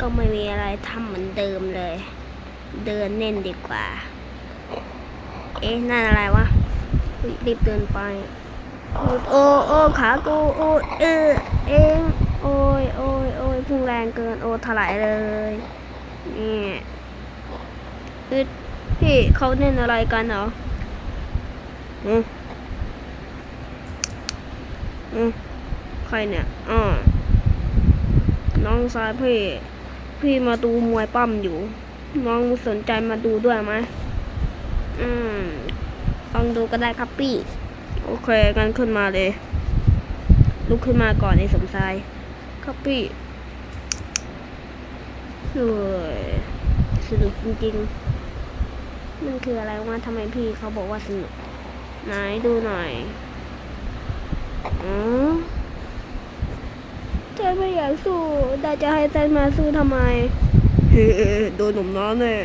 ก็ไม่มีอะไรทำเหมือนเดิมเลย เดินเน่นดีกว่า เอ๊ะนั่นอะไรวะ รีบเดินไป โอ้โอ้โอ้ขากูโอ้เออเองโอ้ยโอ้ยโอ้ยพุ่งแรงเกินโอ้ถลายเลยนี่อึดพี่เขาเล่นอะไรกันเหรออืมอืมใครเนี่ยอ๋อน้องชายพี่ พี่มาดูมวยปั้มอยู่ น้องสนใจมาดูด้วยไหมอืมลองดูก็ได้ครับพี่ โอเคงั้นขึ้นมาเลย ลุกขึ้นมาก่อนในสมชายครับพี่เฮ้ยสนุกจริงๆ มันคืออะไรวะทำไมพี่เขาบอกว่าสนุก ไหนดูหน่อย อ๋อ ใจไม่อยากสู้แต่จะให้ใจมาสู้ทำไมเฮ้โดนหนุ่มน้อยเลย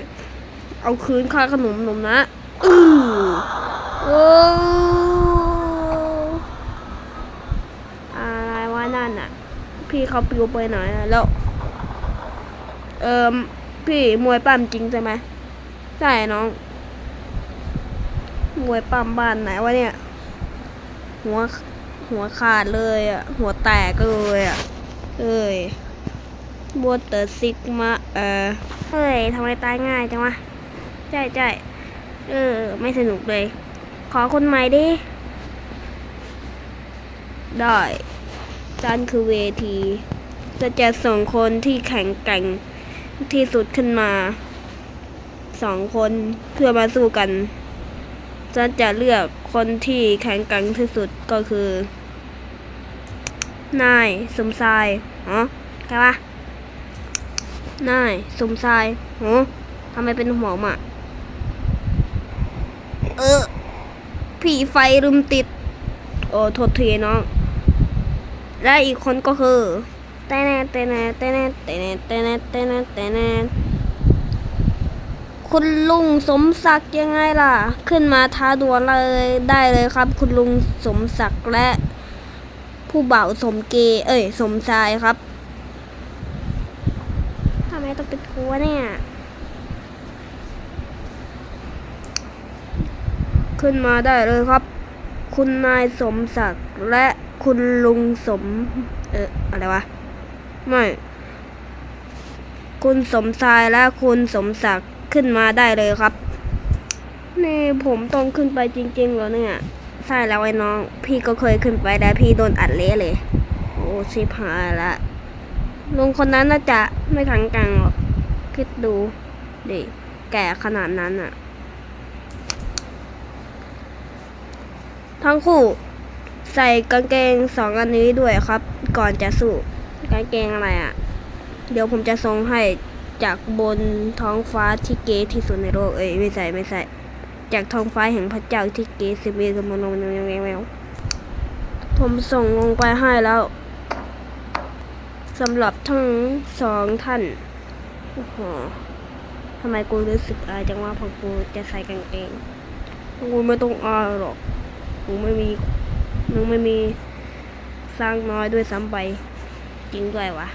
เอาคืนค่าขนมหนุ่มนะอือโอ้อะไรวะนั่นอะ พี่เขาปิวไปไหนแล้ว เอิมพี่มวยปั้มจริงใช่ไหมใช่น้อง มวยปั้มบ้านไหนวะเนี่ย หัวหัวขาดเลยอะ หัวแตกเลยอะ เอ้ยบัวเตอร์ซิกมาเออเฮ้ยทำไมตายง่ายจังวะใช่ใช่เออ ไม่สนุกเลย ขอคนใหม่ดิ ได้จันคือเวที จะจะส่งคนที่แข็งแกร่งที่สุดขึ้นมาสองคนเพื่อมาสู้กันฉันจะเลือกคนที่แข็งแกร่งที่สุดก็คือ นายสมชายอ๋อใช่ปะนายสมชายอ๋อทำไมเป็นหัวหมาเออผีไฟรุมติด โอ้โทษทีน้อง และอีกคนก็คือเตนเตนเตนเตนเตนเตนเตนคุณลุงสมศักดิ์ยังไงล่ะ ขึ้นมาท้าดวลเลยได้เลยครับ คุณลุงสมศักดิ์และ ผู้บ่าวสมเก เอ้ย สมชายครับทำไมต้องเป็นกูวเนี่ยขึ้นมาได้เลยครับ คุณนายสมศักดิ์และคุณลุงสม เอออะไรวะ ไม่ คุณสมชายและคุณสมศักดิ์ขึ้นมาได้เลยครับ นี่ผมต้องขึ้นไปจริงๆเหรอเนี่ย ใช่แล้วไอ้น้อง พี่ก็เคยขึ้นไปแต่พี่โดนอัดเละเลย โอ้ชิบหายละลุงคนนั้นน่าจะไม่แข็งแกร่งหรอก คิดดูดิแก่ขนาดนั้นอะทั้งคู่ ใส่กางเกงสองอันนี้ด้วยครับ ก่อนจะสู้กางเกงอะไรอะ่ะเดี๋ยวผมจะส่งให้จากบนท้องฟ้าที่เกย์ที่สุดในโลกเอ้ยไม่ใส่ไม่ใส่ จากท้องฟ้าแห่งพระเจ้าที่เกสเบเมตรมโนมแมวผมส่งลงไปให้แล้วสำหรับทั้งสองท่านโอ้โหทำไมกูรู้สึกอายจังว่าพอกูจะใส่กางเกงกูไม่ต้องอายหรอกมึงไม่มีมึงไม่มีสร้างน้อยด้วยซ้ำไปจริงด้วยวะ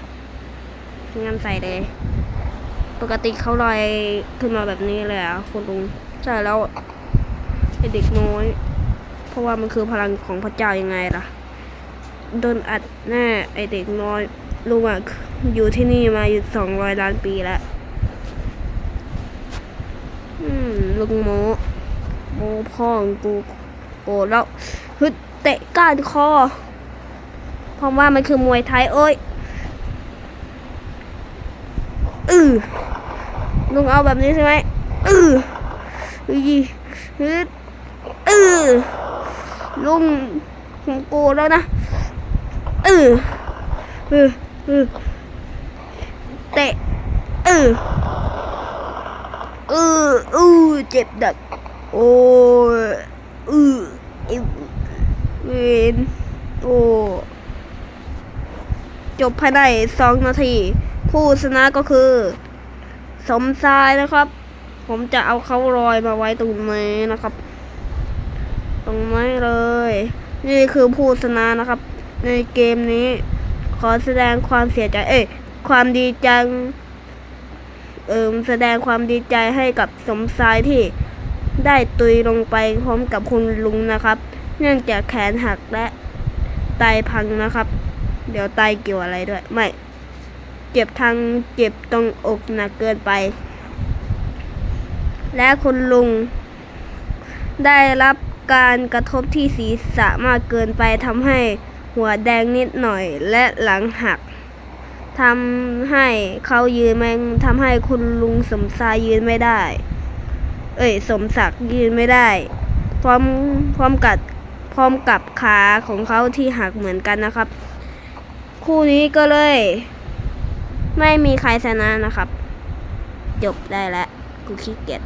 งั้นใส่เลย ปกติเขาลอยขึ้นมาแบบนี้เลยอะคุณลุงใช่แล้วไอเด็กน้อย เพราะว่ามันคือพลังของพระเจ้ายังไงล่ะโดนอัดแน่ไอเด็กน้อยลุงอะอยู่ที่นี่มาอยู่สองร้อยล้านปีแล้วอืมลุงโมโมพ่องกูโอ้แล้วฮึดเตะก้านคอเพราะว่ามันคือมวยไทยโอ้ยอือ ลุงเอาแบบนี้ใช่ไหมอืออือฮึดอือลุงผมโกแล้วนะอืออืออือเตะอืออืออือเจ็บดักโอ้ยอืออเวนโอ้จบภายในสองนาที ผู้ชนะก็คือ สมชายนะครับ ผมจะเอาเขารอยมาไว้ตรงนี้นะครับ ตรงนี้เลย นี่คือผู้ชนะนะครับ ในเกมนี้ ขอแสดงความเสียใจ เอ้ยความดีจังเอิมแสดงความดีใจให้กับสมชายที่ได้ตุยลงไปพร้อมกับคุณลุงนะครับ เนื่องจากแขนหักและไตพังนะครับ เดี๋ยวไตเกี่ยวอะไรด้วย ไม่ เจ็บทางเจ็บตรงอกหนักเกินไป และคุณลุง ได้รับการกระทบที่ศีรษะมากเกินไปทำให้หัวแดงนิดหน่อยและหลังหักทำให้เขายืนไม่ทำให้คุณลุงสมชายยืนไม่ได้ เอ้ย สมศักดิ์ยืนไม่ได้ พร้อมพร้อมกับพร้อมกับขาของเขาที่หักเหมือนกันนะครับ คู่นี้ก็เลย ไม่มีใครชนะนะครับ จบได้แล้วกูขี้เกียจ